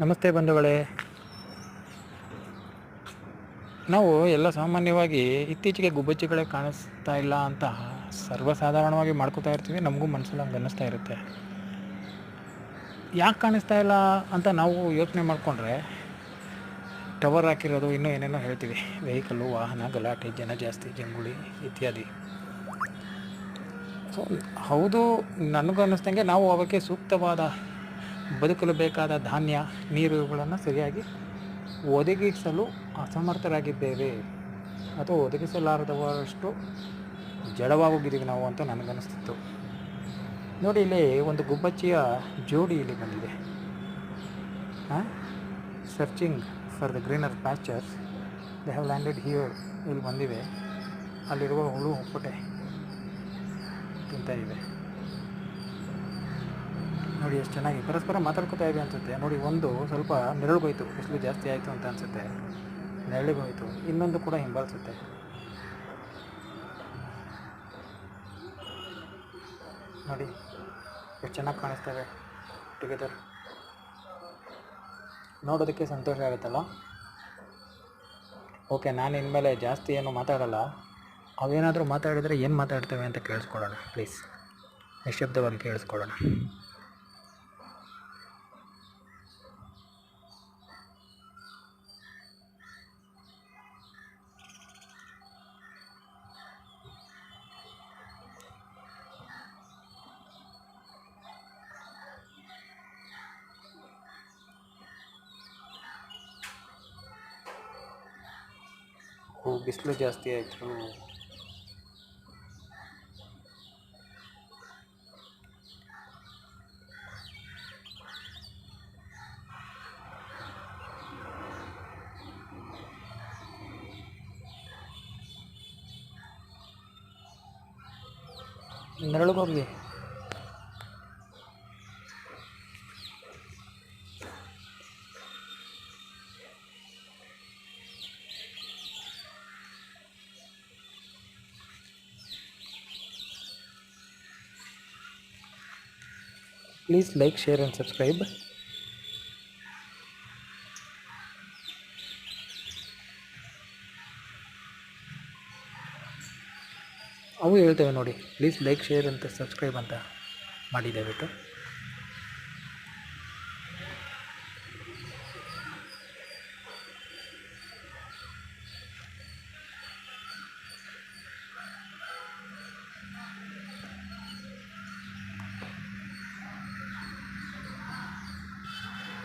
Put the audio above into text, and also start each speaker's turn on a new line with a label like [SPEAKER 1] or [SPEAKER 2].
[SPEAKER 1] ನಮಸ್ತೆ ಬಂಧುಗಳೇ. ನಾವು ಎಲ್ಲ ಸಾಮಾನ್ಯವಾಗಿ ಇತ್ತೀಚೆಗೆ ಗುಬ್ಬಚ್ಚಿಗಳೇ ಕಾಣಿಸ್ತಾ ಇಲ್ಲ ಅಂತ ಸರ್ವಸಾಧಾರಣವಾಗಿ ಮಾಡ್ಕೋತಾ ಇರ್ತೀವಿ, ನಮಗೂ ಮನಸ್ಸಲ್ಲಿ ಹಂಗೆ ಅನ್ನಿಸ್ತಾ ಇರುತ್ತೆ. ಯಾಕೆ ಕಾಣಿಸ್ತಾ ಇಲ್ಲ ಅಂತ ನಾವು ಯೋಚನೆ ಮಾಡಿಕೊಂಡ್ರೆ, ಟವರ್ ಹಾಕಿರೋದು ಇನ್ನೂ ಏನೇನೋ ಹೇಳ್ತೀವಿ. ವೆಹಿಕಲ್ಲು, ವಾಹನ, ಗಲಾಟೆ, ಜನ ಜಾಸ್ತಿ, ಜಂಗುಳಿ ಇತ್ಯಾದಿ. ಸೊ, ಹೌದು ನನಗನ್ನಿಸ್ದಂಗೆ ನಾವು ಅವಕ್ಕೆ ಸೂಕ್ತವಾದ ಬದುಕಲು ಬೇಕಾದ ಧಾನ್ಯ, ನೀರು ಇವುಗಳನ್ನು ಸರಿಯಾಗಿ ಒದಗಿಸಲು ಅಸಮರ್ಥರಾಗಿದ್ದೇವೆ. ಅಥವಾ ಒದಗಿಸಲಾರದವರಷ್ಟು ಜಡವಾಗೋಗಿದ್ದೀವಿ ನಾವು ಅಂತ ನನಗನ್ನಿಸ್ತಿತ್ತು. ನೋಡಿ, ಇಲ್ಲಿ ಒಂದು ಗುಬ್ಬಚ್ಚಿಯ ಜೋಡಿ ಇಲ್ಲಿ ಬಂದಿದೆ. Searching for the greener pastures they have landed here ಇಲ್ಲಿ ಬಂದಿವೆ. ಅಲ್ಲಿರುವ ಹುಳು ಹೊಪ್ಪಟೆ ತಿಂತಾ ಇವೆ. ನೋಡಿ ಎಷ್ಟು ಚೆನ್ನಾಗಿ ಪರಸ್ಪರ ಮಾತಾಡ್ಕೊತಾ ಇದೆ ಅನಿಸುತ್ತೆ. ನೋಡಿ ಒಂದು ಸ್ವಲ್ಪ ನೆರಳಿಗೋಯ್ತು ಬಿಸಿಲು ಜಾಸ್ತಿ ಆಯಿತು ಅಂತ ಅನಿಸುತ್ತೆ. ನೆರಳಿಗೋಯ್ತು. ಇನ್ನೊಂದು ಕೂಡ ಹಿಂಬಾಲಿಸುತ್ತೆ. ನೋಡಿ, ಎಷ್ಟು ಚೆನ್ನಾಗಿ ಕಾಣಿಸ್ತವೆ ಟುಗೆದರ್ ನೋಡೋದಕ್ಕೆ ಸಂತೋಷ ಆಗುತ್ತಲ್ಲ ಓಕೆ ನಾನು ಇನ್ಮೇಲೆ ಜಾಸ್ತಿ ಏನು ಮಾತಾಡಲ್ಲ. ಅವೇನಾದರೂ ಮಾತಾಡಿದರೆ ಏನು ಮಾತಾಡ್ತೇವೆ ಅಂತ ಕೇಳಿಸ್ಕೊಡೋಣ ಪ್ಲೀಸ್ ನಿಶಬ್ದವಾಗಿ ಕೇಳಿಸ್ಕೊಳ್ಳೋಣ. ಓ ಬಿಸಿಲು ಜಾಸ್ತಿ ಆಯಿತು ನೆರಳಿಗೋಗಿ please like share and subscribe ಅವು ಹೇಳ್ತೇವೆ ನೋಡಿ. ಪ್ಲೀಸ್ ಲೈಕ್ ಶೇರ್ ಅಂತ ಸಬ್ಸ್ಕ್ರೈಬ್ ಅಂತ ಮಾಡಿ ದಯವಿಟ್ಟು.